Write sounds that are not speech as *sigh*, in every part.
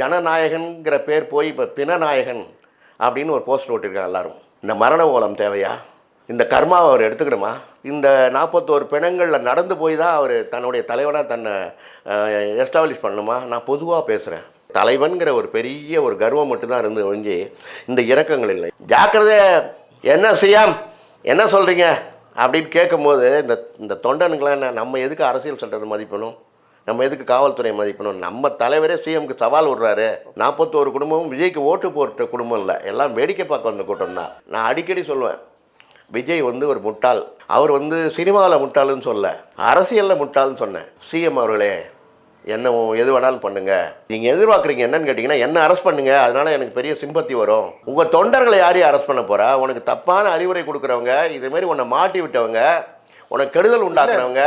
ஜனநாயகன்கிற பேர் போய் இப்போ பிணநாயகன் அப்படின்னு ஒரு போஸ்ட் ஓட்டிருக்காங்க எல்லாரும். இந்த மரண ஓலம் தேவையா? இந்த கர்மாவை அவர் எடுத்துக்கணுமா? இந்த நாற்பத்தோரு பிணங்களில் நடந்து போய் தான் அவர் தன்னுடைய தலைவனாக தன்னை எஸ்டாப்ளிஷ் பண்ணணுமா? நான் பொதுவாக பேசுகிறேன் தலைவன்கிற ஒரு பெரிய ஒரு கர்வம் மட்டும்தான் இருந்து ஒழிஞ்சு இந்த இறக்கங்கள் இல்லை. ஜாக்கிரதை என்ன செய்யாம் என்ன சொல்கிறீங்க அப்படின்னு கேட்கும்போது இந்த இந்த தொண்டனுங்களாம் என்ன நம்ம எதுக்கு அரசியல் சட்டத்தை மதிப்பணும் நம்ம எதுக்கு காவல்துறை மதிப்பணும் நம்ம தலைவரே சிஎம்க்கு சவால் விடுறாரு. நாற்பத்தோரு குடும்பமும் விஜய்க்கு ஓட்டு போட்ட குடும்பம் இல்லை. எல்லாம் வேடிக்கை பார்க்க வந்த கூட்டம் தான். நான் அடிக்கடி சொல்லுவேன். விஜய் வந்து ஒரு முட்டாள். அவர் வந்து சினிமாவில் முட்டாள்னு சொல்ல. அரசியலில் முட்டாள்னு சொன்னேன். சிஎம் அவர்களே என்ன எது வேணாலும் பண்ணுங்க. நீங்கள் எதிர்பார்க்குறீங்க என்னன்னு கேட்டிங்கன்னா என்ன அரெஸ்ட் பண்ணுங்க. அதனால எனக்கு பெரிய சிம்பத்தி வரும். உங்கள் தொண்டர்களை யாரையும் அரெஸ்ட் பண்ண போகிறா உனக்கு தப்பான அறிவுரை கொடுக்குறவங்க இதுமாரி உன்னை மாட்டி விட்டவங்க உனக்கு கெடுதல் உண்டாக்குறவங்க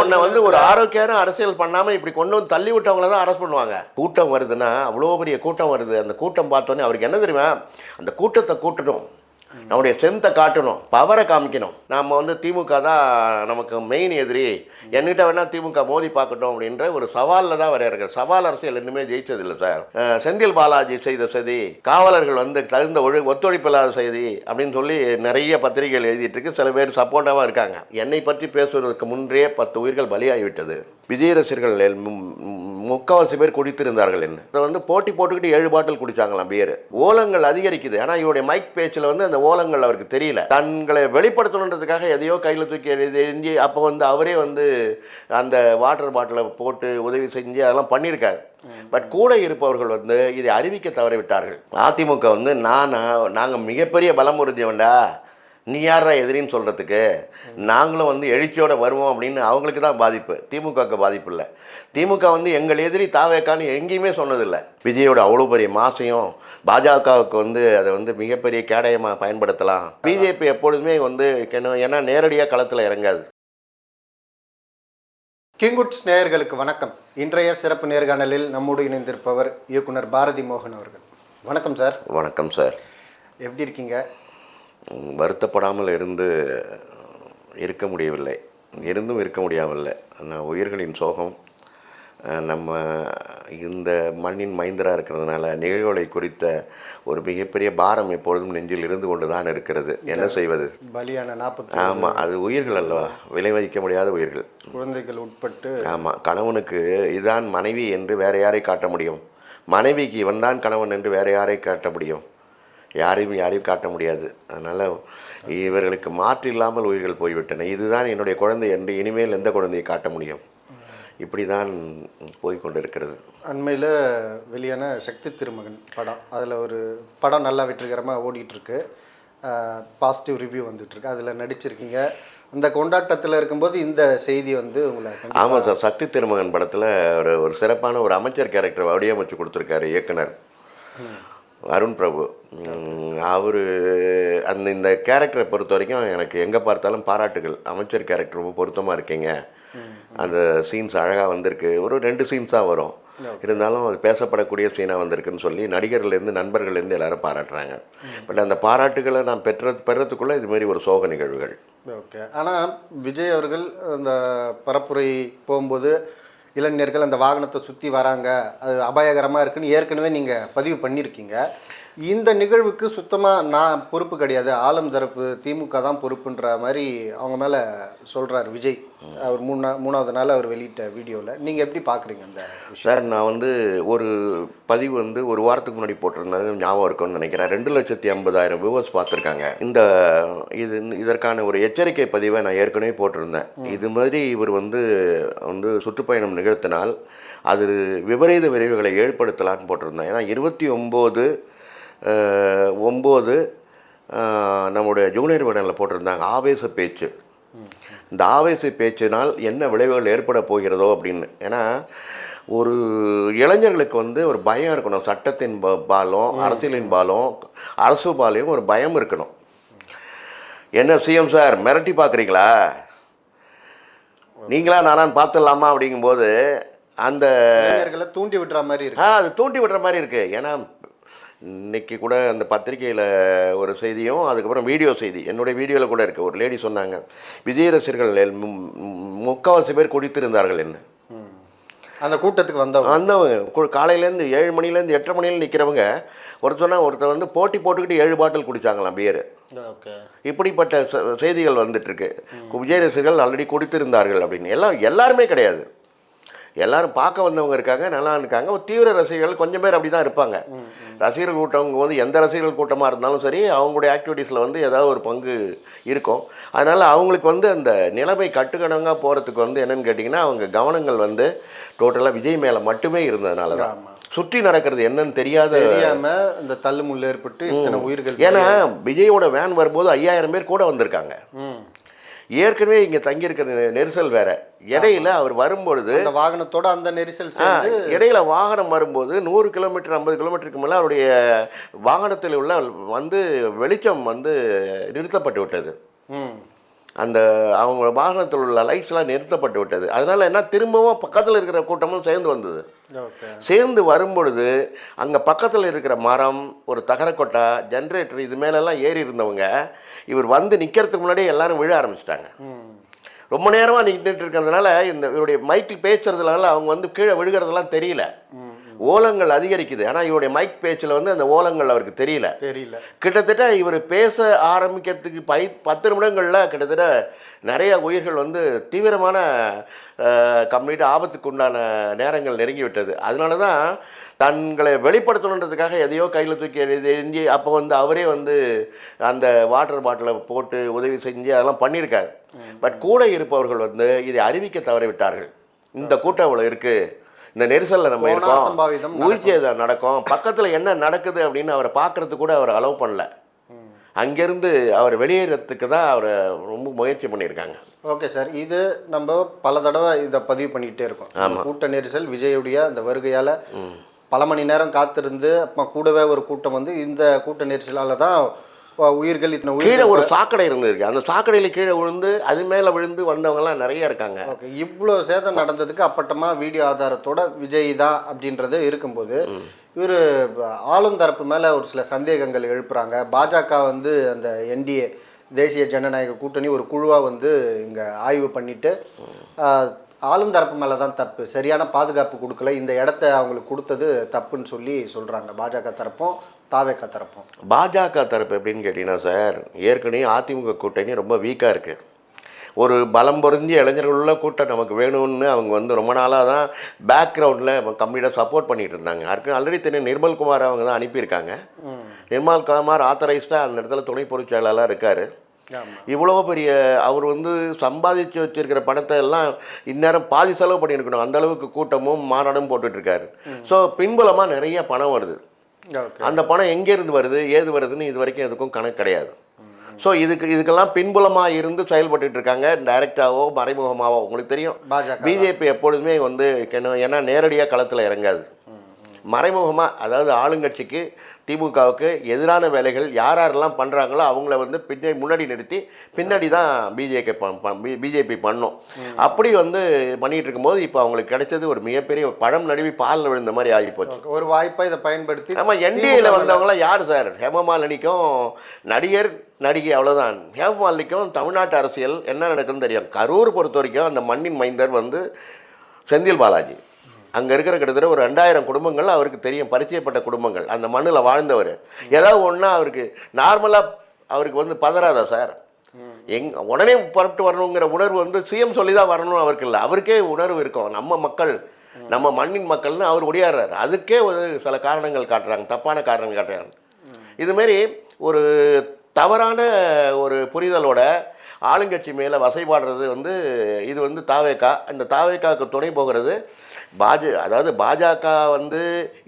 உன்னை வந்து ஒரு ஆரோக்கியமான அரசியல் பண்ணாம இப்படி கொண்டு வந்து தள்ளி விட்டவங்கள தான் அரெஸ்ட் பண்ணுவாங்க. கூட்டம் வருதுன்னா அவ்வளோ பெரிய கூட்டம் வருது. அந்த கூட்டம் பார்த்தோன்னே அவருக்கு என்ன தெரியுமா? அந்த கூட்டத்தை கூட்டணும். நம்முடைய ஸ்ட்ரென்த்தை காட்டணும் பவரை காமிக்கணும். நம்ம வந்து திமுக தான் நமக்கு மெயின் எதிரி. என்கிட்ட வேணால் திமுக மோதி பார்க்கட்டும் அப்படின்ற ஒரு சவாலில் தான் வரையார்கள் சவால் அரசியல் இன்னுமே ஜெயிச்சதில்லை சார். செந்தில் பாலாஜி செய்த சதி காவலர்கள் வந்து தகுந்த ஒழு ஒத்துழைப்பு இல்லாத செய்தி அப்படின்னு சொல்லி நிறைய பத்திரிகைகள் எழுதிட்டு இருக்கு. சில பேர் சப்போர்ட்டாகவும் இருக்காங்க. என்னை பற்றி பேசுவதற்கு முன்றே பத்து உயிர்கள் பலியாகிவிட்டது. விஜய் ரசிகர்கள் முக்காவாசி பேர் குடித்திருந்தார்கள் என்ன? வந்து போட்டி போட்டுக்கிட்டு ஏழு பாட்டில் குடிச்சாங்களாம் பேர் ஓலங்கள் அதிகரிக்குது. ஆனால் இவருடைய மைக் பேச்சில் வந்து அந்த ஓலங்கள் அவருக்கு தெரியல. தங்களை வெளிப்படுத்தணுன்றதுக்காக எதையோ கையில் தூக்கி எரிஞ்சு அப்போ வந்து அவரே வந்து அந்த வாட்டர் பாட்டிலை போட்டு உதவி செஞ்சு அதெல்லாம் பண்ணியிருக்காரு. பட் கூட இருப்பவர்கள் வந்து இதை அறிவிக்க தவறிவிட்டார்கள். அதிமுக வந்து நான் நாங்கள் மிகப்பெரிய பலம் உறுதியவன்டா. நீ யாரா எதிரின்னு சொல்கிறதுக்கு நாங்களும் வந்து எழுச்சியோட வருவோம் அப்படின்னு அவங்களுக்கு தான் பாதிப்பு. திமுகவுக்கு பாதிப்பு இல்லை. திமுக வந்து எங்கள் எதிரி தாவேக்கான்னு எங்கேயுமே சொன்னதில்லை. விஜயோட அவ்வளோ பெரிய மாசையும் பாஜகவுக்கு வந்து அதை வந்து மிகப்பெரிய கேடயமாக பயன்படுத்தலாம். பிஜேபி எப்பொழுதுமே வந்து ஏன்னா நேரடியாக களத்தில் இறங்காது. கிங்குட்ஸ் நேயர்களுக்கு வணக்கம். இன்றைய சிறப்பு நேர்காணலில் நம்மோடு இணைந்திருப்பவர் இயக்குனர் பாரதி மோகன் அவர்கள். வணக்கம் சார். வணக்கம் சார். எப்படி இருக்கீங்க? வருத்தப்படாமல் இருந்து இருக்க முடியவில்லை. இருந்தும் இருக்க முடியாமல்ல. நான் உயிர்களின் சோகம் நம்ம இந்த மண்ணின் மைந்தராக இருக்கிறதுனால நிகழ்வுகளை குறித்த ஒரு மிகப்பெரிய பாரம் எப்பொழுதும் நெஞ்சில் இருந்து கொண்டு தான் இருக்கிறது. என்ன செய்வது? பலியான நாற்பத்தி ஆமாம் அது உயிர்கள் அல்லவா? விலை மதிக்க முடியாத உயிர்கள். குழந்தைகள் உட்பட்டு ஆமாம் கணவனுக்கு இதுதான் மனைவி என்று வேற யாரை காட்ட முடியும்? மனைவிக்கு இவன் தான் கணவன் என்று வேற யாரை காட்ட முடியும்? யாரையும் யாரையும் காட்ட முடியாது. அதனால் இவர்களுக்கு மாற்று இல்லாமல் உயிர்கள் போய்விட்டன. இதுதான் என்னுடைய குழந்தை என்று இனிமேல் எந்த குழந்தையை காட்ட முடியும்? இப்படி தான் போய் கொண்டிருக்கிறது அண்மையில் வெளியான சக்தி திருமகன் படம். அதில் ஒரு படம் நல்லா வெற்றிகரமாக ஓடிட்டுருக்கு. பாசிட்டிவ் ரிவ்யூ வந்துட்டுருக்கு. அதில் நடிச்சிருக்கீங்க. அந்த கொண்டாட்டத்தில் இருக்கும்போது இந்த செய்தி வந்து உங்களை ஆமாம் சார். சக்தி திருமகன் படத்தில் ஒரு ஒரு சிறப்பான ஒரு அமைச்சர் கேரக்டர் வடிவமைச்சு கொடுத்துருக்காரு இயக்குனர். அருண் பிரபு. அவர் அந்த இந்த கேரக்டரை பொறுத்த வரைக்கும் எனக்கு எங்கே பார்த்தாலும் பாராட்டுகள். அமைச்சர் கேரக்டர் ரொம்ப பொருத்தமாக இருக்கீங்க. அந்த சீன்ஸ் அழகாக வந்திருக்கு. ஒரு ரெண்டு சீன்ஸாக வரும். இருந்தாலும் அது பேசப்படக்கூடிய சீனாக வந்திருக்குன்னு சொல்லி நடிகர்கள்லேருந்து நண்பர்கள்லேருந்து எல்லாரும் பாராட்டுறாங்க. பட் அந்த பாராட்டுகளை நான் பெற்றது பெறத்துக்குள்ளே இது மாதிரி ஒரு சோக நிகழ்வுகள். ஓகே ஆனால் விஜய் அவர்கள் அந்த பரப்புரை போகும்போது இளைஞர்கள் அந்த வாகனத்தை சுற்றி வராங்க. அது அபாயகரமாக இருக்குன்னு ஏற்கனவே நீங்கள் பதிவு பண்ணியிருக்கீங்க. இந்த நிகழ்வுக்கு சுத்தமாக நான் பொறுப்பு கிடையாது. ஆலம் தரப்பு திமுக தான் பொறுப்புன்ற மாதிரி அவங்க மேலே சொல்கிறார் விஜய். அவர் மூணா மூணாவது நாள் அவர் வெளியிட்ட வீடியோவில் நீங்கள் எப்படி பார்க்குறீங்க அந்த சார் நான் வந்து ஒரு பதிவு வந்து ஒரு வாரத்துக்கு முன்னாடி போட்டிருந்தது. ஞாபகம் இருக்கும்னு நினைக்கிறேன். ரெண்டு லட்சத்தி ஐம்பதாயிரம் வியூவர்ஸ் பார்த்துருக்காங்க. இந்த இது இதற்கான ஒரு எச்சரிக்கை பதிவை நான் ஏற்கனவே போட்டிருந்தேன். இது மாதிரி இவர் வந்து வந்து சுற்றுப்பயணம் நிகழ்த்தினால் அது விபரீத விரைவுகளை ஏற்படுத்தலான்னு போட்டிருந்தேன். ஏன்னா இருபத்தி ஒம்பது ஒம்பது நம்முடைய ஜூனியர் விடனில் போட்டிருந்தாங்க. ஆவேச பேச்சு. இந்த ஆவேச பேச்சினால் என்ன விளைவுகள் ஏற்பட போகிறதோ அப்படின்னு. ஏன்னா ஒரு இளைஞர்களுக்கு வந்து ஒரு பயம் இருக்கணும். சட்டத்தின் ப- பாலும் அரசியலின் பாலும் அரசு பாலையும் ஒரு பயம் இருக்கணும். என்ன சிஎம் சார் மிரட்டி பார்க்குறீங்களா? நீங்களா நானான்னு பார்த்துடலாமா அப்படிங்கும்போது அந்த தூண்டி விட்டுற மாதிரி இருக்கு. ஆ அது தூண்டி விடுற மாதிரி இருக்கு. ஏன்னா இன்னைக்கு கூட அந்த பத்திரிக்கையில் ஒரு செய்தியும் அதுக்கப்புறம் வீடியோ செய்தி. என்னுடைய வீடியோவில் கூட இருக்குது ஒரு லேடி சொன்னாங்க விஜய் ரசிகர்கள் மு- மு- முக்காவாசி பேர் குடித்திருந்தார்கள் என்ன. அந்த கூட்டத்துக்கு வந்தவங்க. வந்தவங்க. காலையிலேருந்து ஏழு மணிலேருந்து எட்டரை மணியில் நிற்கிறவங்க ஒருத்தர் ஒருத்தர் வந்து போட்டி போட்டுக்கிட்டு ஏழு பாட்டில் குடிச்சாங்களாம் பியர் இப்படிப்பட்ட செய்திகள் வந்துட்டு இருக்கு. விஜய் ரசிகர்கள் ஆல்ரெடி குடித்திருந்தார்கள் அப்படின்னு. எல்லாம் எல்லாருமே கிடையாது. எல்லாரும் பார்க்க வந்தவங்க இருக்காங்க நல்லா இருக்காங்க. ஒரு தீவிர ரசிகர்கள் கொஞ்சம் பேர் அப்படி தான் இருப்பாங்க ரசிகர்கள் கூட்டவங்க வந்து எந்த ரசிகர்கள் கூட்டமாக இருந்தாலும் சரி அவங்களுடைய ஆக்டிவிட்டீஸில் வந்து ஏதாவது ஒரு பங்கு இருக்கும். அதனால் அவங்களுக்கு வந்து அந்த நிலைமை கட்டுக்கணங்காக போகிறதுக்கு வந்து என்னன்னு கேட்டிங்கன்னா அவங்க கவனங்கள் வந்து டோட்டலாக விஜய் மேலே மட்டுமே இருந்ததுனால தான். சுற்றி நடக்கிறது என்னன்னு தெரியாத தெரியாம இந்த தள்ளு முள்ளு ஏற்பட்டு உயிர்கள் ஏன்னா விஜயோட வேன் வரும்போது ஐயாயிரம் பேர் கூட வந்திருக்காங்க. ஏற்கனவே இங்கே தங்கியிருக்கிற நெரிசல் வேற. இடையில அவர் வரும்பொழுது அந்த வாகனத்தோட அந்த நெரிசல் இடையில வாகனம் வரும்போது நூறு கிலோமீட்டர் ஐம்பது கிலோமீட்டருக்கு மேலே அவருடைய வாகனத்தில் உள்ள வந்து வெளிச்சம் வந்து நிறுத்தப்பட்டு விட்டது. அந்த அவங்க வாகனத்தில் உள்ள லைட்ஸ்லாம் நிறுத்தப்பட்டு விட்டது. அதனால என்ன திரும்பவும் பக்கத்தில் இருக்கிற கூட்டமும் சேர்ந்து வந்தது. சேர்ந்து வரும்பொழுது அங்கே பக்கத்தில் இருக்கிற மரம் ஒரு தகரக்கொட்டா ஜென்ரேட்டர் இது மேலெல்லாம் ஏறி இருந்தவங்க இவர் வந்து நிற்கிறதுக்கு முன்னாடியே எல்லாரும் விழ ஆரம்பிச்சிட்டாங்க. ரொம்ப நேரமாக நின்றுட்டு இருக்கிறதுனால இந்த இவருடைய மைக்கில் பேசுறதுனால அவங்க வந்து கீழே விழுகிறதெல்லாம் தெரியல. ஓலங்கள் அதிகரிக்குது. ஆனால் இவருடைய மைக் பேச்சில் வந்து அந்த ஓலங்கள் அவருக்கு தெரியல. தெரியல. கிட்டத்தட்ட இவர் பேச ஆரம்பிக்கிறதுக்கு பை பத்து நிமிடங்களில் கிட்டத்தட்ட நிறைய உயிர்கள் வந்து தீவிரமான கம்ப்ளீட் ஆபத்துக்கு உண்டான நேரங்கள் நெருங்கி விட்டது அதனால தான் தங்களை வெளிப்படுத்தணுன்றதுக்காக எதையோ கையில் தூக்கி எறிஞ்சு அப்போ வந்து அவரே வந்து அந்த வாட்டர் பாட்டிலை போட்டு உதவி செஞ்சு அதெல்லாம் பண்ணியிருக்காரு. பட் கூட இருப்பவர்கள் வந்து இதை அறிவிக்க தவறிவிட்டார்கள். இந்த கூட்டம் இவ்வளோ இருக்குது இந்த நெரிசலில் நம்ம இருக்கோம். சேதம் நடக்கும். பக்கத்தில் என்ன நடக்குது அப்படின்னு அவரை பார்க்கறதுக்கு கூட அவர் அலோவ் பண்ணல. அங்கேருந்து அவர் வெளியேறதுக்கு தான் அவரை ரொம்ப முயற்சி பண்ணியிருக்காங்க. ஓகே சார் இது நம்ம பல தடவை இதை பதிவு பண்ணிக்கிட்டே இருக்கோம். இந்த கூட்ட நெரிசல் விஜயுடைய அந்த வருகையால் பல மணி நேரம் காத்திருந்து அப்புறம் கூடவே ஒரு கூட்டம் வந்து இந்த கூட்ட நெரிசலால் தான் உயிர்கள் இத்தனை கீழே ஒரு சாக்கடை இருந்திருக்கு. அந்த சாக்கடையில் கீழே விழுந்து அது மேலே விழுந்து வந்தவங்கலாம் நிறைய இருக்காங்க. ஓகே இவ்வளோ சேதம் நடந்ததுக்கு அப்பட்டமா வீடியோ ஆதாரத்தோட விஜய் தான் அப்படின்றது இருக்கும்போது இவர் ஆளும் தரப்பு மேலே ஒரு சில சந்தேகங்கள் எழுப்புறாங்க. பாஜக வந்து அந்த என்டிஏ தேசிய ஜனநாயக கூட்டணி ஒரு குழுவாக வந்து இங்கே ஆய்வு பண்ணிட்டு ஆஹ், ஆளும் தரப்பு மேலே தான் தப்பு. சரியான பாதுகாப்பு கொடுக்கல. இந்த இடத்த அவங்களுக்கு கொடுத்தது தப்புன்னு சொல்லி சொல்கிறாங்க பாஜக தரப்பும் தாவேக்கா தரப்பும். பாஜக தரப்பு எப்படின்னு கேட்டிங்கன்னா சார் ஏற்கனவே அதிமுக கூட்டணி ரொம்ப வீக்காக இருக்குது ஒரு பலம் பொருந்திய இளைஞர்கள் உள்ள கூட்டம் நமக்கு வேணும்னு அவங்க வந்து ரொம்ப நாளாக தான் பேக்ரவுண்டில் கம்ப்ளீட்டாக சப்போர்ட் பண்ணிட்டு இருந்தாங்க. யாருக்கு ஆல்ரெடி தெரியும் நிர்மல் குமார் அவங்க தான் அனுப்பியிருக்காங்க. நிர்மல் குமார் ஆத்தரைஸ்டாக அந்த இடத்துல துணை பொதுச் செயலாளராக இருக்கார். இவ்வளோ பெரிய அவர் வந்து சம்பாதிச்சு வச்சிருக்கிற பணத்தை எல்லாம் இந்நேரம் பாதி செலவு பண்ணியிருக்கணும். அந்த அளவுக்கு கூட்டமும் மாநாடும் போட்டுட்டு இருக்காரு ஸோ பின்புலமாக நிறைய பணம் வருது. அந்த பணம் எங்கேருந்து வருது ஏது வருதுன்னு இது வரைக்கும் எதுக்கும் கணக்கு கிடையாது. ஸோ இதுக்கு இதுக்கெல்லாம் பின்புலமாக இருந்து செயல்பட்டுட்டு இருக்காங்க டைரெக்டாவோ மறைமுகமாவோ உங்களுக்கு தெரியும். பிஜேபி எப்பொழுதுமே வந்து ஏன்னா நேரடியாக களத்தில் இறங்காது. மறைமுகமாக அதாவது ஆளுங்கட்சிக்கு திமுகவுக்கு எதிரான வேலைகள் யார் யாரெல்லாம் பண்ணுறாங்களோ அவங்கள வந்து பின்னாடி முன்னாடி நிறுத்தி பின்னாடி தான் பிஜேபி பிஜேபி பண்ணும். அப்படி வந்து பண்ணிட்டு இருக்கும்போது இப்போ அவங்களுக்கு கிடைச்சது ஒரு மிகப்பெரிய பழம் நடுவி பாலில் விழுந்த மாதிரி ஆகி போச்சு ஓகே. ஒரு வாய்ப்பை இதை பயன்படுத்தி ஆமாம் என்டிஏல வந்தவங்களாம் யார் சார்? ஹேமமாலினிக்கும் நடிகர் நடிகை அவ்வளோதான் ஹேமமாலினிக்கும் தமிழ்நாட்டு அரசியல் என்ன நடக்குதுன்னு தெரியும். கரூர் பொறுத்த வரைக்கும் அந்த மண்ணின் மைந்தர் வந்து செந்தில் பாலாஜி. அங்கே இருக்கிற கிட்டத்தட்ட ஒரு ரெண்டாயிரம் குடும்பங்கள் அவருக்கு தெரியும். பரிச்சயப்பட்ட குடும்பங்கள். அந்த மண்ணில் வாழ்ந்தவர். ஏதாவது ஒன்றா அவருக்கு நார்மலாக அவருக்கு வந்து பதறாதா சார்? எங் உடனே புறப்பட்டு வரணுங்கிற உணர்வு வந்து சிஎம் சொல்லி தான் வரணும் அவருக்கு இல்லை. அவருக்கே உணர்வு இருக்கும். நம்ம மக்கள் நம்ம மண்ணின் மக்கள்னு அவர் ஒடியாடுறாரு. அதுக்கே ஒரு சில காரணங்கள் காட்டுறாங்க. தப்பான காரணங்கள் காட்டுறாங்க. இதுமாரி ஒரு தவறான ஒரு புரிதலோட ஆளுங்கட்சி மேலே வசைபாடுறது வந்து இது வந்து தாவேக்கா. இந்த தாவேக்காவுக்கு துணை போகிறது பாஜ அதாவது பாஜக வந்து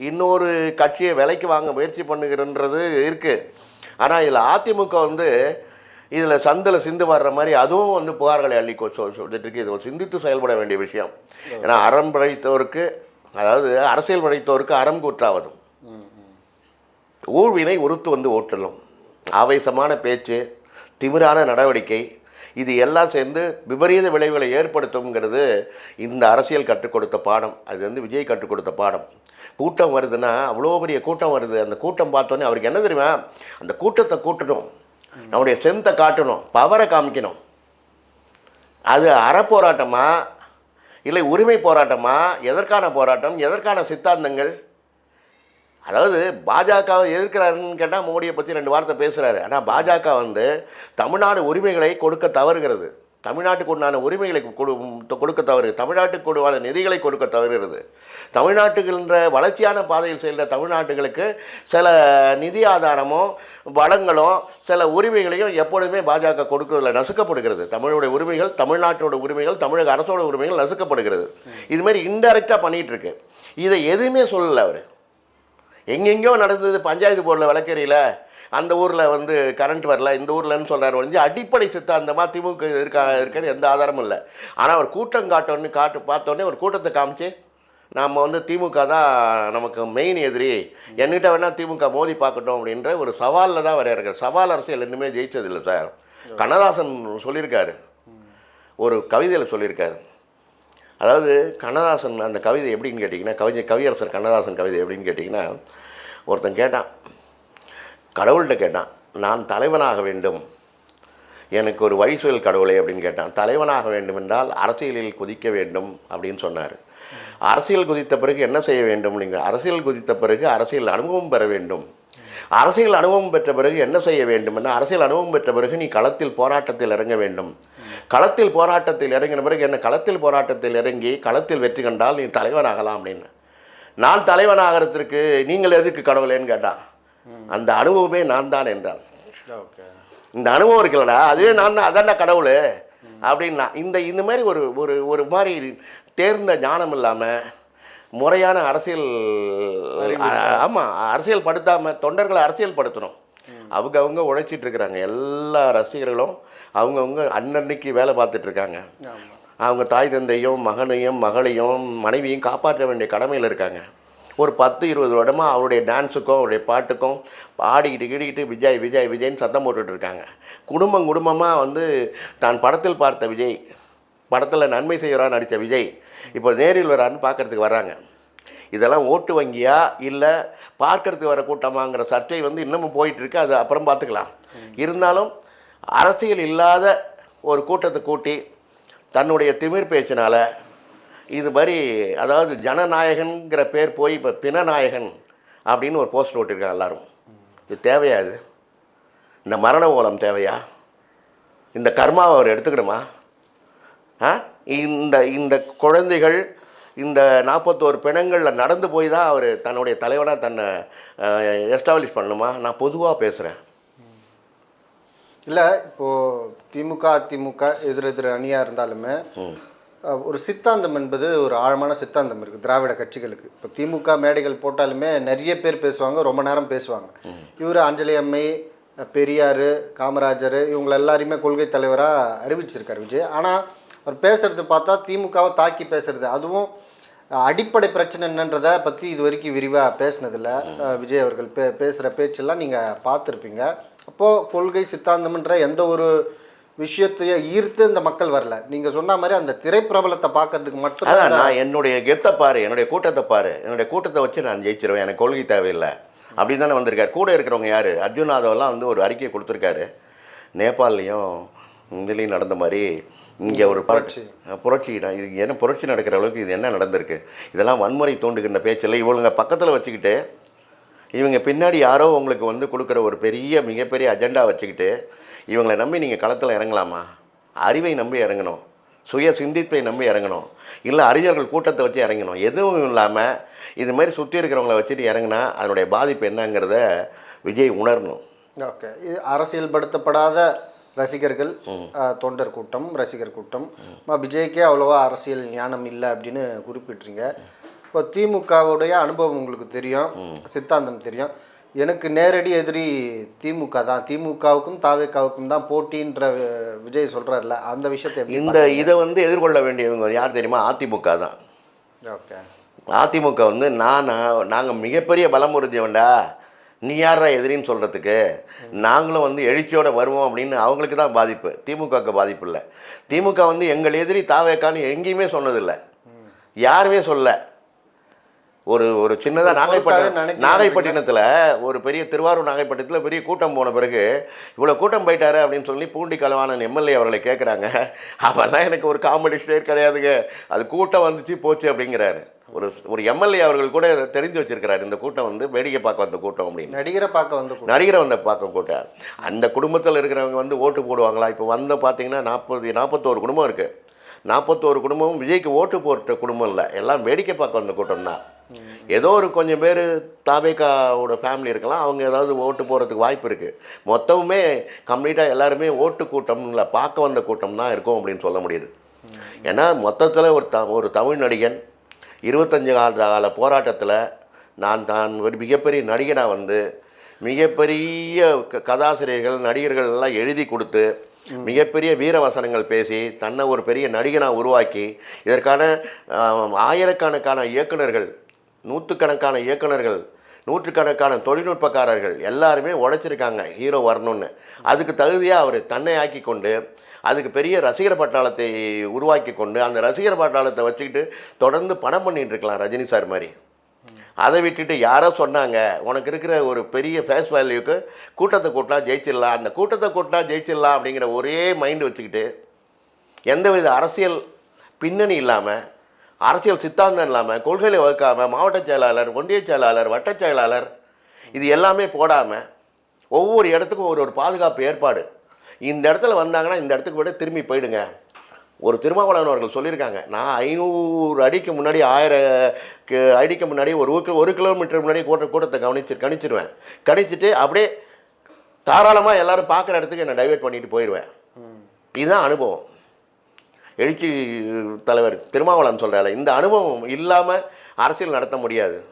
இன்னொரு கட்சியை விலைக்கு வாங்க முயற்சி பண்ணுகிறன்றது இருக்குது ஆனால் இதில் அதிமுக வந்து இதில் சந்தில் சிந்து வர்ற மாதிரி அதுவும் வந்து புகார்களை அள்ளி சொல்லிட்டுருக்கு இது சிந்தித்து செயல்பட வேண்டிய விஷயம். ஏன்னா அறம் படைத்தவருக்கு அதாவது அரசியல் படைத்தவருக்கு அறம் கூற்றாவதும். ஊழ்வினை உறுத்து வந்து ஓட்டலும் ஆவேசமான பேச்சு திமிரான நடவடிக்கை இது எல்லாம் சேர்ந்து விபரீத விளைவுகளை ஏற்படுத்தும்ங்கிறது இந்த அரசியல் கற்றுக் கொடுத்த பாடம். அது வந்து விஜய் கற்றுக் கொடுத்த பாடம். கூட்டம் வருதுன்னா அவ்வளோ பெரிய கூட்டம் வருது. அந்த கூட்டம் பார்த்தோன்னே அவருக்கு என்ன தெரியுமா? அந்த கூட்டத்தை கூட்டணும். நம்முடைய ஸ்ட்ரென்த்தை காட்டணும். பவரை காமிக்கணும். அது அறப்போராட்டமா? இல்லை உரிமை போராட்டமா? எதற்கான போராட்டம்? எதற்கான சித்தாந்தங்கள்? அதாவது பாஜகவை எதிர்க்கிறாருன்னு கேட்டால் மோடியை பற்றி ரெண்டு வார்த்தை பேசுகிறாரு ஆனால் பாஜக வந்து தமிழ்நாடு உரிமைகளை கொடுக்க தவறுகிறது. தமிழ்நாட்டுக்கு உண்டான உரிமைகளை கொடு கொடுக்க தவறு தமிழ்நாட்டுக்கு கொடுவான நிதிகளை கொடுக்க தவறுகிறது. தமிழ்நாட்டுகின்ற வளர்ச்சியான பாதையில் செல்கிற தமிழ்நாட்டுகளுக்கு சில நிதி ஆதாரமோ வளங்களோ சில உரிமைகளையும் எப்பொழுதுமே பாஜக கொடுக்கறதில்ல நசுக்கப்படுகிறது. தமிழோட உரிமைகள் தமிழ்நாட்டோட உரிமைகள் தமிழக அரசோட உரிமைகள் நசுக்கப்படுகிறது. இதுமாரி மாதிரி இன்டெரக்டாக பண்ணிகிட்டு இருக்கு. இதை எதுவுமே சொல்லலை அவர். எங்கெங்கேயோ நடந்தது பஞ்சாயத்து போர்டில் விளக்கறியில் அந்த ஊரில் வந்து கரண்ட் வரல இந்த ஊர்லன்னு சொல்கிறார் வந்து அடிப்படை சித்தாந்தமாக திமுக இருக்கா இருக்குன்னு எந்த ஆதாரமும் இல்லை. ஆனால் அவர் கூட்டம் காட்டோன்னு காட்டு பார்த்தோன்னே ஒரு கூட்டத்தை காமிச்சு நாம் வந்து திமுக தான் நமக்கு மெயின் எதிரி. என்கிட்ட வேணால் திமுக மோதி பார்க்கட்டும் அப்படின்ற ஒரு சவாலில் தான் வரையார்கள் சவால் அரசியல் இன்னுமே ஜெயிச்சதில்லை சார். கண்ணதாசன் சொல்லியிருக்காரு. ஒரு கவிதையில் சொல்லியிருக்காரு. அதாவது கண்ணதாசன் அந்த கவிதை எப்படின்னு கேட்டிங்கன்னா கவிஞர் கவியரசர் கண்ணதாசன் கவிதை எப்படின்னு கேட்டிங்கன்னா ஒருத்தன் கேட்டான். கடவுள்கிட்ட கேட்டான். நான் தலைவனாக வேண்டும். எனக்கு ஒரு வழி சொல் கடவுளே அப்படின்னு கேட்டான். தலைவனாக வேண்டும் என்றால் அரசியலில் குதிக்க வேண்டும் அப்படின்னு சொன்னார். அரசியல் குதித்த பிறகு என்ன செய்ய வேண்டும் நீங்கள் அரசியல் குதித்த பிறகு அரசியல் அனுபவம் பெற வேண்டும். அரசியல் அனுபவம் பெற்ற பிறகு என்ன செய்ய வேண்டும் என்ன அரசியல் அனுபவம் பெற்ற பிறகு நீ களத்தில் போராட்டத்தில் இறங்க வேண்டும். களத்தில் போராட்டத்தில் இறங்கின பிறகு என்ன? களத்தில் போராட்டத்தில் இறங்கி களத்தில் வெற்றி கண்டால் நீ தலைவனாகலாம் அப்படின்னு. நான் தலைவனாகிறதுக்கு நீங்கள் எதுக்கு கடவுளேன்னு கேட்டான் அந்த அனுபவமே நான் தான் என்றான் இந்த அனுபவம் இருக்குல்லடா அதுவே நான் தான் அதான்டா கடவுள் அப்படின்னா இந்த இந்த மாதிரி ஒரு ஒரு ஒரு மாதிரி தேர்ந்த ஞானம் இல்லாமல் முறையான அரசியல் ஆமாம் அரசியல் படுத்தாமல் தொண்டர்களை அரசியல் படுத்தணும். அவங்க அவங்க உழைச்சிட்டு இருக்கிறாங்க. எல்லா ரசிகர்களும் அவங்கவுங்க அன்னன்னைக்கு வேலை பார்த்துட்டு இருக்காங்க. அவங்க தாய் தந்தையும் மகனையும் மகளையும் மனைவியும் காப்பாற்ற வேண்டிய கடமையில் இருக்காங்க. ஒரு பத்து இருபது வருடமாக அவருடைய டான்ஸுக்கும் அவருடைய பாட்டுக்கும் ஆடிக்கிட்டு கிடிக்கிட்டு விஜய் விஜய் விஜய்னு சத்தம் போட்டுட்டு இருக்காங்க. குடும்பம் குடும்பமாக வந்து தான் படத்தில் பார்த்த விஜய் படத்தில் நன்மை செய்கிறான்னு நடித்த விஜய் இப்போ நேரில் வரான்னு பார்க்கறதுக்கு வராங்க. இதெல்லாம் ஓட்டு வங்கியா? இல்லை பார்க்கறதுக்கு வர கூட்டமாங்கிற சர்ச்சை வந்து இன்னமும் போயிட்டு இருக்கு அது அப்புறம் பார்த்துக்கலாம். இருந்தாலும் அரசியல் இல்லாத ஒரு கூட்டத்தை கூட்டி தன்னுடைய திமிர் பேச்சினால் இது மாதிரி அதாவது ஜனநாயகன்கிற பேர் போய் இப்போ பிணநாயகன் அப்படின்னு ஒரு போஸ்ட் ஓட்டிருக்காங்க எல்லாரும். இது தேவையா இது? இந்த மரண ஓலம் தேவையா? இந்த கர்மாவை அவர் எடுத்துக்கணுமா? ஆ? இந்த இந்த குழந்தைகள் இந்த நாற்பத்தோரு பிணங்களில் நடந்து போய் தான் அவர் தன்னுடைய தலைவனாக தன்னை எஸ்டாப்ளிஷ் பண்ணணுமா? நான் பொதுவாக பேசுகிறேன் இல்லை இப்போது திமுக அதிமுக எதிர் எதிர் அணியாக இருந்தாலுமே ஒரு சித்தாந்தம் என்பது ஒரு ஆழமான சித்தாந்தம் இருக்குது திராவிட கட்சிகளுக்கு. இப்போ திமுக மேடைகள் போட்டாலுமே நிறைய பேர் பேசுவாங்க ரொம்ப நேரம் பேசுவாங்க. இவர் அஞ்சலி அம்மை பெரியார் காமராஜர் இவங்க எல்லாரையுமே கொள்கை தலைவராக அறிவிச்சிருக்கார் விஜய். ஆனால் அவர் பேசுறது பார்த்தா திமுகவை தாக்கி பேசுறது. அதுவும் அடிப்படை பிரச்சனை என்னன்றதை பற்றி இது வரைக்கும் விரிவாக பேசினதில்ல. விஜய் அவர்கள் பே பேசுகிற பேச்செல்லாம் நீங்கள் பார்த்துருப்பீங்க. அப்போது கொள்கை சித்தாந்தம்ன்ற எந்த ஒரு விஷயத்தைய ஈர்த்து இந்த மக்கள் வரல. நீங்கள் சொன்ன மாதிரி அந்த திரைப்பிரபலத்தை பார்க்கறதுக்கு மட்டும் அதான் நான் என்னுடைய கெத்தை பாரு என்னுடைய கூட்டத்தை பாரு. என்னுடைய கூட்டத்தை வச்சு நான் ஜெயிச்சிருவேன். எனக்கு கொள்கை தேவையில்லை. அப்படி தானே வந்திருக்காரு. கூட இருக்கிறவங்க யார்? அர்ஜுன் யாதவெல்லாம் வந்து ஒரு அறிக்கை கொடுத்துருக்காரு. நேபாள்லேயும் இதுலேயும் நடந்த மாதிரி இங்கே ஒரு புரட்சி. புரட்சி. இது என்ன புரட்சி நடக்கிற அளவுக்கு இது என்ன நடந்திருக்கு? இதெல்லாம் வன்முறை தூண்டுகின்ற பேச்சில் இவளுங்க பக்கத்தில் வச்சுக்கிட்டு இவங்க பின்னாடி யாரோ உங்களுக்கு வந்து கொடுக்குற ஒரு பெரிய மிகப்பெரிய அஜெண்டா வச்சுக்கிட்டு இவங்களை நம்பி நீங்கள் களத்தில் இறங்கலாமா? அறிவை நம்பி இறங்கணும். சுய சிந்திப்பை நம்பி இறங்கணும். இல்லை அறிஞர்கள் கூட்டத்தை வச்சு இறங்கணும். எதுவும் இல்லாமல் இது மாதிரி சுற்றி இருக்கிறவங்கள வச்சுட்டு இறங்கினா அதனுடைய பாதிப்பு என்னங்கிறத விஜய் உணரணும். ஓகே. இது அரசியல்படுத்தப்படாத ரசிகர்கள் தொண்டர் கூட்டம் ரசிகர் கூட்டம். விஜய்க்கே அவ்வளோவா அரசியல் ஞானம் இல்லை அப்படின்னு குறிப்பிட்றீங்க இப்போ திமுகவுடைய அனுபவம் உங்களுக்கு தெரியும் சித்தாந்தம் தெரியும். எனக்கு நேரடி எதிரி திமுக தான். திமுகவுக்கும் தாவேக்காவுக்கும் தான் போட்டின்ற விஜய் சொல்கிறார்ல அந்த விஷயத்தை இந்த இதை வந்து எதிர்கொள்ள வேண்டியவங்க யார் தெரியுமா? அதிமுக தான். ஓகே. அதிமுக வந்து நான் நாங்கள் மிகப்பெரிய பலம் உறுதியவன்டா. நீ யாரா எதிரின்னு சொல்கிறதுக்கு நாங்களும் வந்து எழுச்சியோட வருவோம் அப்படின்னு அவங்களுக்கு தான் பாதிப்பு. திமுகவுக்கு பாதிப்பு இல்லை. திமுக வந்து எங்கள் எதிரி தாவேக்கான்னு எங்கேயுமே சொன்னதில்லை. யாருமே சொல்ல. ஒரு ஒரு சின்னதாக நாகைப்பட்டினம். நாகைப்பட்டினத்தில் ஒரு பெரிய திருவாரூர் நாகைப்பட்டினத்தில் பெரிய கூட்டம் போன பிறகு இவ்வளோ கூட்டம் போயிட்டாரு அப்படின்னு சொல்லி பூண்டி கலவாணன் எம்எல்ஏ அவர்களை கேட்குறாங்க *laughs* அப்போல்லாம் எனக்கு ஒரு காமெடி ஸ்டேட் கிடையாதுங்க. அது கூட்டம் வந்துச்சு போச்சு அப்படிங்கிறாரு. ஒரு ஒரு எம்எல்ஏ அவர்கள் கூட தெரிஞ்சு வச்சிருக்கிறாரு. இந்த கூட்டம் வந்து வேடிக்கை பார்க்க வந்த கூட்டம் அப்படின்னு. நடிகரை பார்க்க வந்து. நடிகரை வந்த பார்க்க கூட்டம். அந்த குடும்பத்தில் இருக்கிறவங்க வந்து ஓட்டு போடுவாங்களா? இப்போ வந்த பார்த்தீங்கன்னா நாற்பது நாற்பத்தோரு குடும்பம் இருக்குது நாற்பத்தோரு குடும்பமும் விஜய்க்கு ஓட்டு போட்ட குடும்பம் இல்லை. எல்லாம் வேடிக்கை பார்க்க வந்த கூட்டம் தான். ஏதோ ஒரு கொஞ்சம் பேர் தாபேக்காவோட ஃபேமிலி இருக்கலாம். அவங்க ஏதாவது ஓட்டு போகிறதுக்கு வாய்ப்பு இருக்குது மொத்தமுமே கம்ப்ளீட்டாக எல்லாருமே ஓட்டு கூட்டம்ல பார்க்க வந்த கூட்டம் தான் இருக்கும் அப்படின்னு சொல்ல முடியுது. ஏன்னா மொத்தத்தில் ஒரு த ஒரு தமிழ் நடிகன் இருபத்தஞ்சு கால கால போராட்டத்தில் நான் தான் ஒரு மிகப்பெரிய நடிகனாக வந்து மிகப்பெரிய க- கதாசிரியர்கள் நடிகர்கள் எல்லாம் எழுதி கொடுத்து மிகப்பெரிய வீரவசனங்கள் பேசி தன்னை ஒரு பெரிய நடிகனாக உருவாக்கி இதற்கான ஆயிரக்கணக்கான இயக்குனர்கள் நூற்றுக்கணக்கான இயக்குனர்கள் நூற்றுக்கணக்கான தொழில்நுட்பக்காரர்கள் எல்லாருமே உழைச்சிருக்காங்க ஹீரோ வரணும்னு. அதுக்கு தகுதியாக அவர் தன்னை ஆக்கி கொண்டு அதுக்கு பெரிய ரசிகர் பட்டாளத்தை உருவாக்கி கொண்டு அந்த ரசிகர் பட்டாளத்தை வச்சுக்கிட்டு தொடர்ந்து பணம் பண்ணிட்டு இருக்கலாம் ரஜினி சார் மாதிரி. அதை விட்டுட்டு யாரோ சொன்னாங்க உனக்கு இருக்கிற ஒரு பெரிய ஃபேஸ் வேல்யூக்கு கூட்டத்தை கூட்டினா ஜெயிச்சிடலாம். அந்த கூட்டத்தை கூட்டினா ஜெயிச்சிடலாம் அப்படிங்கிற ஒரே மைண்டு வச்சுக்கிட்டு எந்தவித அரசியல் பின்னணி இல்லாமல் அரசியல் சித்தாந்தம் இல்லாமல் கொள்கைகளை வகுக்காமல் மாவட்ட செயலாளர் ஒன்றிய செயலாளர் வட்டச் செயலாளர் இது எல்லாமே போடாமல் ஒவ்வொரு இடத்துக்கும் ஒரு ஒரு பாதுகாப்பு ஏற்பாடு. இந்த இடத்துல வந்தாங்கன்னா இந்த இடத்துக்கு விட திரும்பி போயிடுங்க. ஒரு திருமாவளவன் அவர்கள் சொல்லியிருக்காங்க நான் ஐநூறு அடிக்கு முன்னாடி ஆயிரம் அடிக்கு முன்னாடி ஒரு ஒரு கிலோ- ஒரு கிலோமீட்டர் முன்னாடி கூட்ட கூட்டத்தை கவனிச்சு கணிச்சிருவேன். கணிச்சிட்டு அப்படியே தாராளமாக எல்லோரும் பார்க்குற இடத்துக்கு என்னை டைவர்ட் பண்ணிட்டு போயிடுவேன் இதுதான் அனுபவம். எழுச்சி தலைவர் திருமாவளவன் சொல்கிறால இந்த அனுபவம் இல்லாமல் அரசியல் நடத்த முடியாது.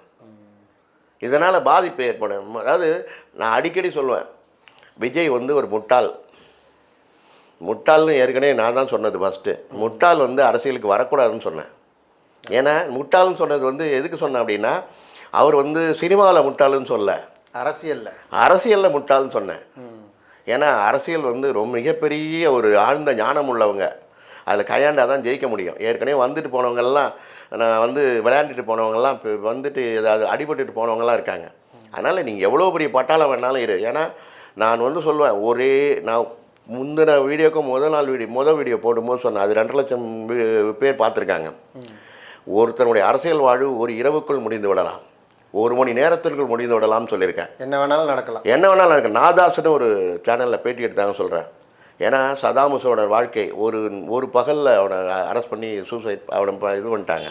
இதனால் பாதிப்பு ஏற்படும். அதாவது நான் அடிக்கடி சொல்லுவேன் விஜய் வந்து ஒரு முட்டாள். முட்டாள்னு ஏற்கனவே நான் தான் சொன்னது ஃபஸ்ட்டு முட்டாள் வந்து அரசியலுக்கு வரக்கூடாதுன்னு சொன்னேன். ஏன்னா முட்டாள்னு சொன்னது வந்து எதுக்கு சொன்னேன் அப்படின்னா அவர் வந்து சினிமாவில் முட்டாள்னு சொல்ல. அரசியல்ல. அரசியலில் முட்டாள்னு சொன்னேன். ஏன்னா அரசியல் வந்து ரொம்ப மிகப்பெரிய ஒரு ஆழ்ந்த ஞானம் உள்ளவங்க. அதில் கையாண்டா தான் ஜெயிக்க முடியும். ஏற்கனவே வந்துட்டு போனவங்கெல்லாம் நான் வந்து விளையாண்டுட்டு போனவங்கெல்லாம் இப்போ வந்துட்டு ஏதாவது அடிபட்டுட்டு போனவங்கலாம் இருக்காங்க. அதனால் நீங்கள் எவ்வளோ பெரிய பட்டாளம் வேணாலும் இரு. ஏன்னா நான் வந்து சொல்லுவேன் ஒரே நான் முந்தின வீடியோக்கும் முதல் நாள் வீடியோ முதல் வீடியோ போடும்போது சொன்னேன் அது ரெண்டு லட்சம் பேர் பார்த்துருக்காங்க. ஒருத்தனுடைய அரசியல் வாழ்வு ஒரு இரவுக்குள் முடிந்து விடலாம். ஒரு மணி நேரத்திற்குள் முடிந்து விடலாம்னு சொல்லியிருக்கேன். என்ன வேணாலும் நடக்கலாம். என்ன வேணாலும் இருக்கு நாதாஸ்னு ஒரு சேனலில் பேட்டி எடுத்தாங்க சொல்கிறேன் ஏன்னா சதாம் வாழ்க்கை ஒரு ஒரு பகலில் அவனை அரெஸ்ட் பண்ணி சூசைட் அவனை இது பண்ணிட்டாங்க.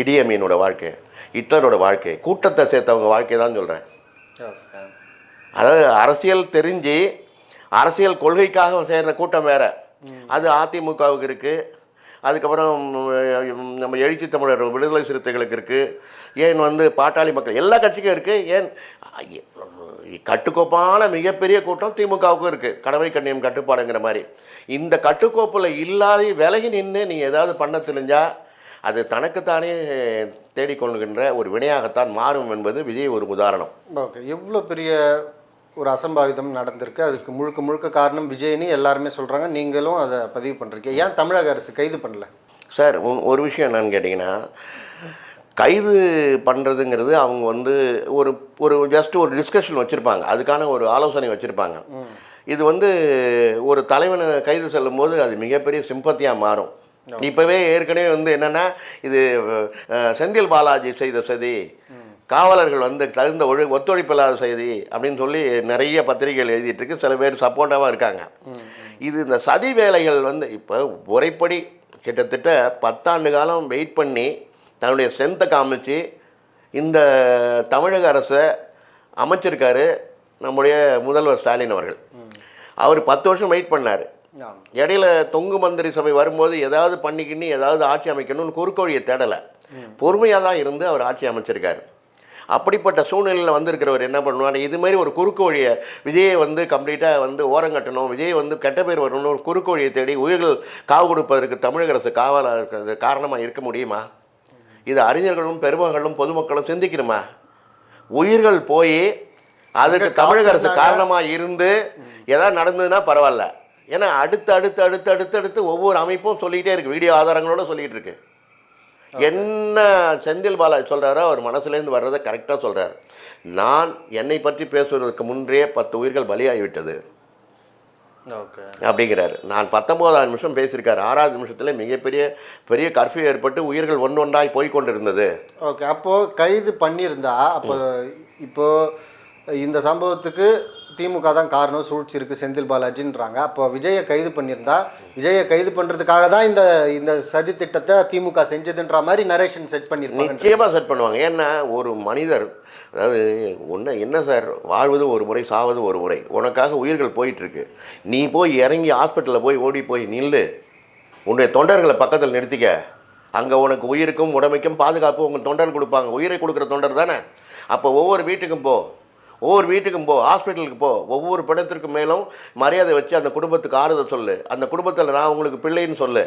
இடியமீனோட வாழ்க்கை ஹிட்லரோட வாழ்க்கை கூட்டத்தை சேர்த்தவங்க வாழ்க்கை தான் சொல்கிறேன் அதாவது அரசியல் தெரிஞ்சு அரசியல் கொள்கைக்காக சேர்ற கூட்டம் வேற. அது அதிமுகவுக்கு இருக்குது அதுக்கப்புறம் நம்ம எழுச்சி தமிழர் விடுதலை சிறுத்தைகளுக்கு இருக்குது ஏன் வந்து பாட்டாளி மக்கள் எல்லா கட்சிக்கும் இருக்குது ஏன் கட்டுக்கோப்பான மிகப்பெரிய கூட்டம் திமுகவுக்கும் இருக்குது கடமை கண்ணியம் கட்டுப்பாடுங்கிற மாதிரி. இந்த கட்டுக்கோப்பில் இல்லாத விலகி நின்று நீ ஏதாவது பண்ண தெரிஞ்சா அது தனக்குத்தானே தேடிக்கொள்கின்ற ஒரு வினையாகத்தான் மாறும் என்பது விஜய் ஒரு உதாரணம். ஓகே எவ்வளோ பெரிய ஒரு அசம்பாவிதம் நடந்திருக்கு. அதுக்கு முழுக்க முழுக்க காரணம் விஜய்னு எல்லாருமே சொல்கிறாங்க நீங்களும் அதை பதிவு பண்ணுறீங்க ஏன் தமிழக அரசு கைது பண்ணல? சார் ஒரு விஷயம் என்னன்னு கேட்டிங்கன்னா கைது பண்ணுறதுங்கிறது அவங்க வந்து ஒரு ஒரு ஜஸ்ட் ஒரு டிஸ்கஷன் வச்சுருப்பாங்க. அதுக்கான ஒரு ஆலோசனை வச்சுருப்பாங்க. இது வந்து ஒரு தலைவனை கைது செல்லும் போது அது மிகப்பெரிய சிம்பத்தியாக மாறும். இப்போவே ஏற்கனவே வந்து என்னென்னா இது செந்தில் பாலாஜி செய்த சதி காவலர்கள் வந்து தகுந்த ஒழு ஒத்துழைப்பில்லாத செய்தி அப்படின்னு சொல்லி நிறைய பத்திரிகைகள் எழுதிட்டு இருக்கு சில பேர் சப்போர்ட்டாகவும் இருக்காங்க. இது இந்த சதி வேலைகள் வந்து இப்போ முறைப்படி கிட்டத்தட்ட பத்தாண்டு காலம் வெயிட் பண்ணி தன்னுடைய ஸ்ட்ரென்த்தை காமிச்சு இந்த தமிழக அரசை அமைச்சிருக்காரு நம்முடைய முதல்வர் ஸ்டாலின் அவர்கள். அவர் பத்து வருஷம் வெயிட் பண்ணார். இடையில தொங்கு மந்திரி சபை வரும்போது ஏதாவது பண்ணிக்கின்னு ஏதாவது ஆட்சி அமைக்கணும்னு குறுக்கோழியை தேடலை. பொறுமையாக தான் இருந்து அவர் ஆட்சி அமைச்சிருக்காரு. அப்படிப்பட்ட சூழ்நிலையில் வந்திருக்கிறவர் என்ன பண்ணுவார்? இது மாதிரி ஒரு குறுக்கோழியை விஜயை வந்து கம்ப்ளீட்டாக வந்து ஓரங்கட்டணும் விஜய் வந்து கெட்ட பேர் வரணும்னு ஒரு குறுக்கோழியை தேடி உயிர்கள் காவு கொடுப்பதற்கு தமிழக அரசு காவலாக இருக்கிறது காரணமாக இருக்க முடியுமா? இது அறிஞர்களும் பெருமகளும் பொதுமக்களும் சிந்திக்கணுமா? உயிர்கள் போய் அதுக்கு தமிழக அரசு காரணமாக இருந்து ஏதாவது நடந்ததுன்னா பரவாயில்ல. ஏன்னா அடுத்து அடுத்து அடுத்து அடுத்து அடுத்து ஒவ்வொரு அமைப்பும் சொல்லிக்கிட்டே இருக்கு. வீடியோ ஆதாரங்களோட சொல்லிட்டு இருக்கு. என்ன செந்தில் பாலாஜி சொல்கிறாரோ அவர் மனசுலேருந்து வர்றதை கரெக்டாக சொல்கிறார் நான் என்னை பற்றி பேசுவதற்கு முன்றே பத்து உயிர்கள் பலியாகிவிட்டது. ஓகே. அப்படிங்கிறாரு. நான் பத்தொம்போதாம் நிமிஷம் பேசியிருக்காரு. ஆறாவது நிமிஷத்தில் மிகப்பெரிய பெரிய கர்ஃபியூ ஏற்பட்டு உயிர்கள் ஒன்று ஒன்றாய் போய் கொண்டிருந்தது ஓகே. அப்போது கைது பண்ணியிருந்தா அப்போ இப்போ இந்த சம்பவத்துக்கு திமுக தான் காரணம் சூழ்ச்சி இருக்குது செந்தில் பாலாஜின்றாங்க. அப்போ விஜயை கைது பண்ணியிருந்தா விஜயை கைது பண்ணுறதுக்காக தான் இந்த இந்த சதி திட்டத்தை திமுக செஞ்சதுன்ற மாதிரி நரேஷன் செட் பண்ணியிருக்காங்க நிச்சயமாக செட் பண்ணுவாங்க. ஏன்னா ஒரு மனிதர் அதாவது ஒன்று என்ன சார்? வாழ்வது ஒரு முறை சாவது ஒரு முறை. உனக்காக உயிர்கள் போயிட்டுருக்கு. நீ போய் இறங்கி ஹாஸ்பிட்டலில் போய் ஓடி போய் நில்லு. உன்னுடைய தொண்டர்களை பக்கத்தில் நிறுத்திக்க. அங்கே உனக்கு உயிருக்கும் உடமைக்கும் பாதுகாப்பு உங்கள் தொண்டர் கொடுப்பாங்க. உயிரை கொடுக்குற தொண்டர் தானே. அப்போ ஒவ்வொரு வீட்டுக்கும் போ. ஒவ்வொரு வீட்டுக்கும் போ ஹாஸ்பிட்டலுக்கு போ ஒவ்வொரு பிணத்திற்கு மேலும் மரியாதை வச்சு அந்த குடும்பத்துக்கு ஆறுதல் சொல்லு. அந்த குடும்பத்தில் நான் உங்களுக்கு பிள்ளைன்னு சொல்லு.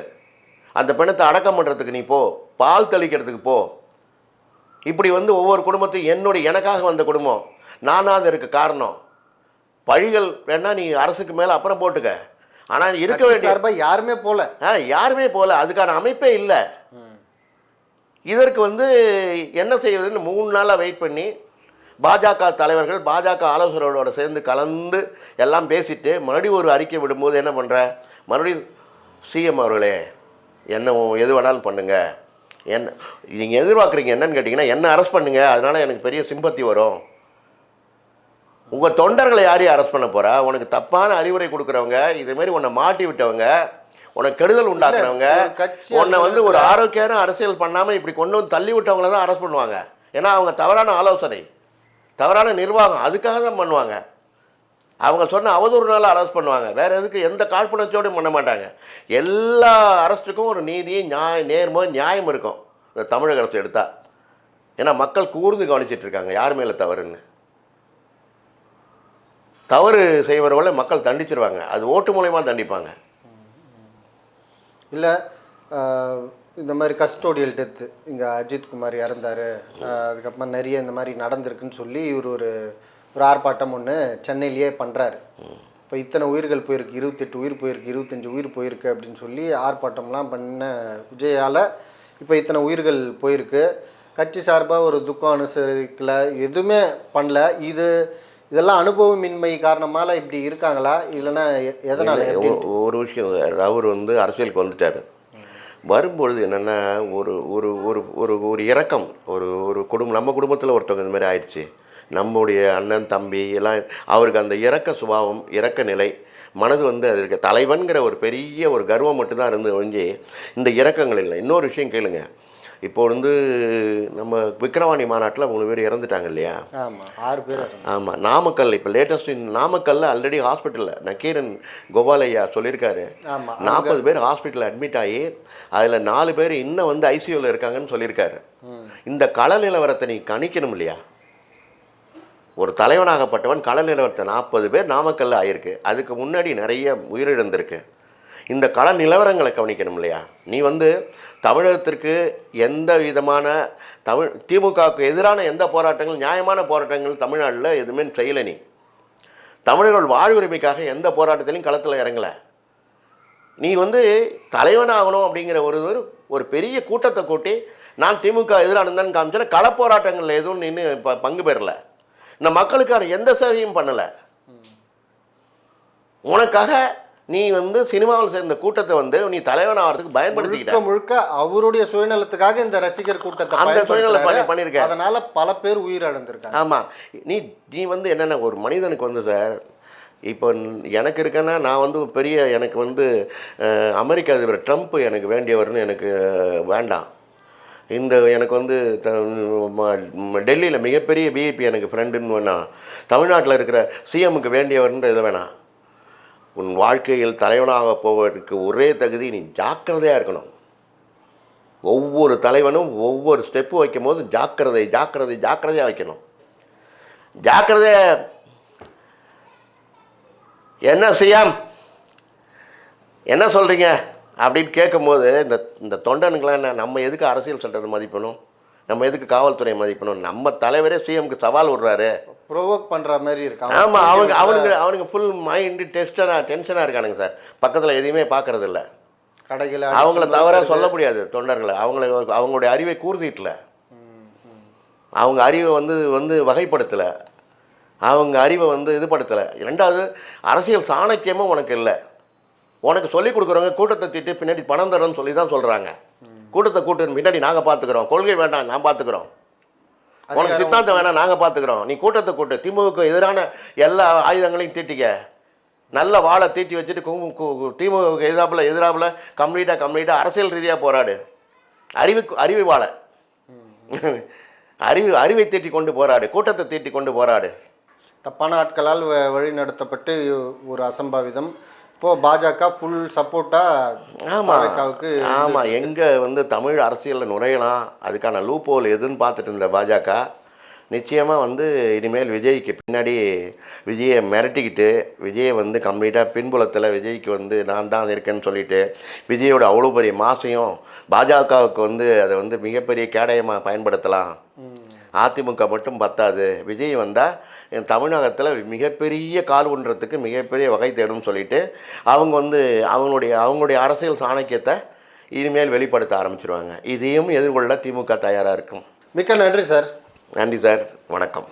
அந்த பிணத்தை அடக்கம் பண்ணுறதுக்கு நீ போ பால் தெளிக்கிறதுக்கு போ. இப்படி வந்து ஒவ்வொரு குடும்பத்தையும் என்னுடைய எனக்காக வந்த குடும்பம். நானாக அதற்கு காரணம். பழிகள் வேணா நீ அரசுக்கு மேலே அப்புறம் போட்டுக்க. ஆனால் இருக்க வேண்டிய சார்பாக யாருமே போல. ஆ யாருமே போகல அதுக்கான அமைப்பே இல்லை. இதற்கு வந்து என்ன செய்வதுன்னு மூணு நாளாக வெயிட் பண்ணி பாஜக தலைவர்கள் பாஜக ஆலோசகர்களோட சேர்ந்து கலந்து எல்லாம் பேசிட்டு மறுபடியும் ஒரு அறிக்கை விடும்போது என்ன பண்ணுற மறுபடியும் சிஎம் அவர்களே என்ன எது வேணாலும் பண்ணுங்க. என்ன நீங்கள் எதிர்பார்க்குறீங்க என்னன்னு கேட்டிங்கன்னா என்ன அரெஸ்ட் பண்ணுங்க? அதனால எனக்கு பெரிய சிம்பத்தி வரும். உங்கள் தொண்டர்களை யாரையும் அரெஸ்ட் பண்ண போறா? உனக்கு தப்பான அறிவுரை கொடுக்குறவங்க இதே மாதிரி உன்னை மாட்டி விட்டவங்க உனக்கு கெடுதல் உண்டாக்குறவங்க உன்னை வந்து ஒரு ஆரோக்கியமான அரசியல் பண்ணாமல் இப்படி கொண்டு வந்து தள்ளி விட்டவங்கள தான் அரெஸ்ட் பண்ணுவாங்க. ஏன்னா அவங்க தவறான ஆலோசனை. தவறான நிர்வாகம். அதுக்காக தான் பண்ணுவாங்க. அவங்க சொன்ன அவதூறு நாளாக அரெஸ்ட் பண்ணுவாங்க. வேறு எதுக்கு? எந்த காழ்ப்புணர்ச்சியோடையும் பண்ண மாட்டாங்க. எல்லா அரசுக்கும் ஒரு நீதி நியாய நேர்மோ நியாயம் இருக்கும். இந்த தமிழக அரசு எடுத்தால் ஏன்னா மக்கள் கூர்ந்து கவனிச்சிட்ருக்காங்க யார் மேலே தவறுன்னு? தவறு செய்வர்களை மக்கள் தண்டிச்சிருவாங்க. அது ஓட்டு மூலயமா தண்டிப்பாங்க. இல்லை இந்த மாதிரி கஸ்டோடியல் டெத்து இங்கே அஜித் குமார் இறந்தார். அதுக்கப்புறமா நிறைய இந்த மாதிரி நடந்திருக்குன்னு சொல்லி இவர் ஒரு ஒரு ஆர்ப்பாட்டம் ஒன்று சென்னையிலேயே பண்ணுறாரு இப்போ இத்தனை உயிர்கள் போயிருக்கு இருபத்தெட்டு உயிர் போயிருக்கு இருபத்தஞ்சி உயிர் போயிருக்கு அப்படின்னு சொல்லி ஆர்ப்பாட்டம்லாம் பண்ண விஜயால் இப்போ இத்தனை உயிர்கள் போயிருக்கு. கட்சி சார்பாக ஒரு துக்கம் அனுசரிக்கல எதுவுமே பண்ணல. இது இதெல்லாம் அனுபவமின்மை காரணமால இப்படி இருக்காங்களா? இல்லைன்னா எதனால ஒரு விஷயம் அவர் வந்து அரசியலுக்கு வந்துட்டார். வரும்பொழுது என்னென்னா ஒரு ஒரு ஒரு ஒரு ஒரு இறக்கம் ஒரு ஒரு குடும்பம் நம்ம குடும்பத்தில் ஒருத்தவங்க இந்த மாதிரி ஆயிடுச்சு. நம்முடைய அண்ணன் தம்பி எல்லாம் அவருக்கு அந்த இறக்க சுபாவம் இறக்க நிலை மனது வந்து அது இருக்க. தலைவன்கிற ஒரு பெரிய ஒரு கர்வம் மட்டும்தான் இருந்து ஒழிஞ்சு இந்த இறக்கங்கள் இல்லை. இன்னொரு விஷயம் கேளுங்கள் இப்போ வந்து நம்ம விக்கிரவாணி மாநாட்டில் மூணு பேர் இறந்துட்டாங்க இல்லையா? ஆமாம் ஆறு பேர். ஆமாம் நாமக்கல் இப்போ லேட்டஸ்ட் நாமக்கல்ல ஆல்ரெடி ஹாஸ்பிட்டலில் நக்கீரன் கோபாலையா சொல்லியிருக்காரு. நாற்பது பேர் ஹாஸ்பிட்டலில் அட்மிட் ஆகி அதில் நாலு பேர் இன்னும் வந்து ஐசியூவில் இருக்காங்கன்னு சொல்லியிருக்காரு. இந்த கள நிலவரத்தை நீ கணிக்கணும் இல்லையா? ஒரு தலைவனாகப்பட்டவன் கள நிலவரத்தை நாற்பது பேர் நாமக்கல்ல ஆயிருக்கு. அதுக்கு முன்னாடி நிறைய உயிரிழந்திருக்கு. இந்த கள நிலவரங்களை கவனிக்கணும் இல்லையா? நீ வந்து தமிழகத்திற்கு எந்த விதமான தமிழ் திமுகவுக்கு எதிரான எந்த போராட்டங்கள் நியாயமான போராட்டங்கள் தமிழ்நாட்டில் எதுவுமே செய்யலை நீ. தமிழர்கள் வாழ்வுரிமைக்காக எந்த போராட்டத்திலையும் களத்தில் இறங்கலை. நீ வந்து தலைவனாகணும் அப்படிங்கிற ஒரு ஒரு பெரிய கூட்டத்தை கூட்டி நான் திமுக எதிரானதுன்னு காமிச்சேன் களப்போராட்டங்களில் எதுவும் நின்று இப்போ பங்கு பெறல. இந்த மக்களுக்கான எந்த சேவையும் பண்ணலை. உனக்காக நீ வந்து சினிமாவில் சேர்ந்த கூட்டத்தை வந்து நீ தலைவன் ஆகிறதுக்கு பயன்படுத்திக்கிட்ட. முழுக்க அவருடைய சுயநலத்துக்காக இந்த ரசிகர் கூட்டத்தை அந்த சுயநலம். பண்ணியிருக்க. அதனால பல பேர் உயிரிழந்திருக்காங்க. ஆமாம் நீ நீ வந்து என்னென்ன ஒரு மனிதனுக்கு வந்து சார் இப்போ எனக்கு இருக்கேன்னா நான் வந்து பெரிய எனக்கு வந்து அமெரிக்க அதிபர் ட்ரம்ப் எனக்கு வேண்டியவர்னு எனக்கு வேண்டாம். இந்த எனக்கு வந்து டெல்லியில் மிகப்பெரிய பிஏபி எனக்கு ஃப்ரெண்டுன்னு வேணாம். தமிழ்நாட்டில் இருக்கிற சிஎம்முக்கு வேண்டியவர்ன்ற இது வேணாம். உன் வாழ்க்கையில் தலைவனாக போவதற்கு ஒரே தகுதி நீ ஜாக்கிரதையாக இருக்கணும். ஒவ்வொரு தலைவனும் ஒவ்வொரு ஸ்டெப்பு வைக்கும் போது ஜாக்கிரதை ஜாக்கிரதை ஜாக்கிரதையாக வைக்கணும். ஜாக்கிரதைய என்ன செய்யாம் என்ன சொல்கிறீங்க அப்படின்னு கேட்கும்போது இந்த இந்த தொண்டனுங்களாம் என்ன நம்ம எதுக்கு அரசியல் சட்டத்தை மதிப்பணும் நம்ம எதுக்கு காவல்துறை மதிப்பணும் நம்ம தலைவரே சிஎம்க்கு சவால் விடுறாரு. ப்ரோவோக் பண்ற மாதிரி இருக்காங்க. ஆமாம் அவங்க அவனுங்க அவனுங்க ஃபுல் மைண்டு டெஸ்டனாக டென்ஷனாக இருக்கானுங்க சார். பக்கத்தில் எதையுமே பார்க்கறது இல்ல கடைகளை அவங்கள தவறாக. சொல்ல முடியாது தொண்டர்களை. அவங்கள அவங்களுடைய அறிவை கூர்ந்திட்டல அவங்க அறிவை வந்து வந்து வகைப்படுத்தலை. அவங்க அறிவை வந்து இது படுத்தலை. ரெண்டாவது அரசியல் சாணக்கியமும் உனக்கு இல்லை. உனக்கு சொல்லிக் கொடுக்குறவங்க கூட்டத்தை திட்டு பின்னாடி பணம் தரேன்னு சொல்லி தான் சொல்கிறாங்க கூட்டத்தை கூட்டு பின்னாடி நாங்கள் பார்த்துக்குறோம். கொள்கை வேண்டாம் நான் பார்த்துக்குறோம். உனக்கு சித்தாந்தம் வேணாம் நாங்கள் பார்த்துக்குறோம். நீ கூட்டத்தை கூட்டு. திமுகவுக்கு எதிரான எல்லா ஆயுதங்களையும் தீட்டிக்க. நல்ல வாழை தீட்டி வச்சுட்டு கு- கு- கு- திமுகவுக்கு எதிராப்புல எதிராப்புல கம்ப்ளீட்டாக கம்ப்ளீட்டாக அரசியல் ரீதியாக போராடு. அறிவு அறிவு வாழ *laughs* அறிவு அறிவை தீட்டி கொண்டு போராடு. கூட்டத்தை தீட்டி கொண்டு போராடு. தப்பான ஆட்களால் வ- வழி நடத்தப்பட்டு ஒரு அசம்பாவிதம். இப்போ பாஜக ஃபுல் சப்போர்ட்டா ஆமாம் பாஜகவுக்கு ஆமாம் எங்கே வந்து தமிழ் அரசியலில் நுழையலாம் அதுக்கான லூப்போல் எதுன்னு பார்த்துட்டு இருந்த பாஜக நிச்சயமாக வந்து இனிமேல் விஜய்க்கு பின்னாடி விஜயை மிரட்டிக்கிட்டு விஜயை வந்து கம்ப்ளீட்டாக பின்புலத்தில் விஜய்க்கு வந்து நான் தான் இருக்கேன்னு சொல்லிட்டு விஜயோட அவ்வளோ பெரிய மாசையும் பாஜகவுக்கு வந்து அதை வந்து மிகப்பெரிய கேடயமாக பயன்படுத்தலாம். அதிமுக மட்டும் பத்தாது. விஜய் வந்தால் தமிழகத்தில் மிகப்பெரிய கால் ஊன்றதுக்கு மிகப்பெரிய வகை தேடும்னு சொல்லிட்டு அவங்க வந்து அவங்களுடைய அவங்களுடைய அரசியல் சாணக்கியத்தை இனிமேல் வெளிப்படுத்த ஆரம்பிச்சிருவாங்க. இதையும் எதிர்கொள்ள திமுக தயாராக இருக்கும். மிக்க நன்றி சார். நன்றி சார். வணக்கம்.